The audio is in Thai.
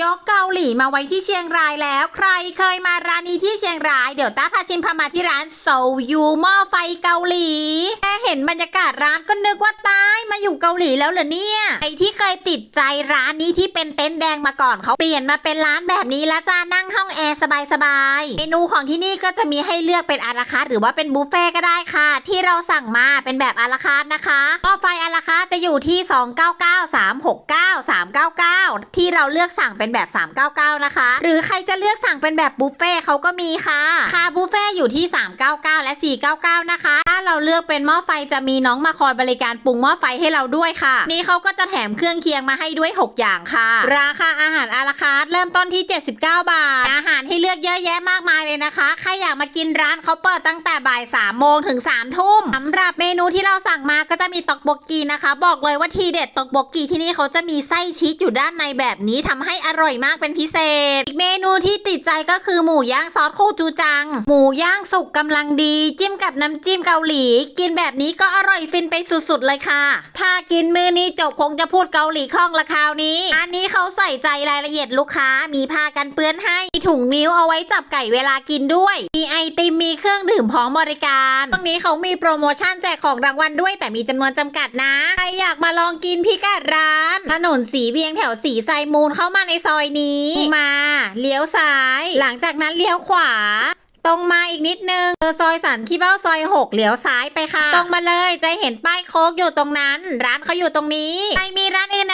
ยกเกาหลีมาไว้ที่เชียงรายแล้ว ใครเคยมาร้านนี้ที่เชียงราย เดี๋ยวต้าพาชิมพามาที่ร้านโซยูหม้อไฟเกาหลีแค่เห็นบรรยากาศร้านก็นึกว่าตายมาอยู่เกาหลีแล้วเหรอเนี่ยใครที่เคยติดใจร้านนี้ที่เป็นเต็นท์แดงมาก่อนเขาเปลี่ยนมาเป็นร้านแบบนี้แล้วจ้านั่งห้องแอร์สบายๆเมนูของที่นี่ก็จะมีให้เลือกเป็นอาราคาร์ทหรือว่าเป็นบุฟเฟ่ก็ได้ค่ะ ที่เราสั่งมาเป็นแบบอาราคาร์ทนะคะหม้อไฟอาราคาร์ทจะอยู่ที่ 299 369 ที่เราเลือกสั่งเป็นแบบ 399 นะคะ หรือใครจะเลือกสั่งเป็นแบบบุฟเฟ่เขาก็มีค่ะ ค่าบุฟเฟ่อยู่ที่ 399 และ 499 นะคะ ถ้าเราเลือกเป็นหม้อไฟจะมีน้องมาคอยบริการปรุงหม้อไฟให้เราด้วยค่ะ นี่เขาก็จะแถมเครื่องเคียงมาให้ด้วย 6 อย่างค่ะ ราคาอาหารอาราคาร์ทเริ่มต้นที่ 79 บาท อาหารให้เลือกเยอะแยะมากมายเลยนะคะ ใครอยากมากินร้านเขาเปิดตั้งแต่บ่าย3โมงถึง3ทุ่มสำหรับเมนูที่เราสั่งมาก็จะมีตอกบกกีนะคะ บอกเลยว่าทีเด็ดตอกบกกีที่นี่เขาจะมีไส้ชีสอยู่ด้านในแบบนี้ทำให้อร่อยมากเป็นพิเศษ อีกเมนูที่ติดใจก็คือหมูย่างซอสโคจูจัง หมูย่างสุกกำลังดี จิ้มกับน้ำจิ้มเกาหลี กินแบบนี้ก็อร่อยฟินไปสุดๆเลยค่ะ ถ้ากินมือนี้จบคงจะพูดเกาหลีคล่องละคราวนี้ อันนี้เขาใส่ใจรายละเอียดลูกค้า มีผ้ากันเปื้อนให้ มีถุงนิ้วเอาไว้จับไก่เวลากินด้วย มีไอติมมีเครื่องดื่มพร้อมบริการตรงนี้เขามีโปรโมชั่นแจกของรางวัลด้วย แต่มีจำนวนจำกัดนะ ใครอยากมาลองกินพิกัดร้าน ถนนสีเวียงแถวสีไซมูลเข้ามาในซอยนี้ มาเลี้ยวซ้าย หลังจากนั้นเลี้ยวขวาตรงมาอีกนิดนึงเจอซอยสันขี้เบ้าซอย6เหลียวซ้ายไปค่ะ ตรงมาเลยจะเห็นป้ายโค้กอยู่ตรงนั้น ร้านเขาอยู่ตรงนี้ใครมีร้านอื่น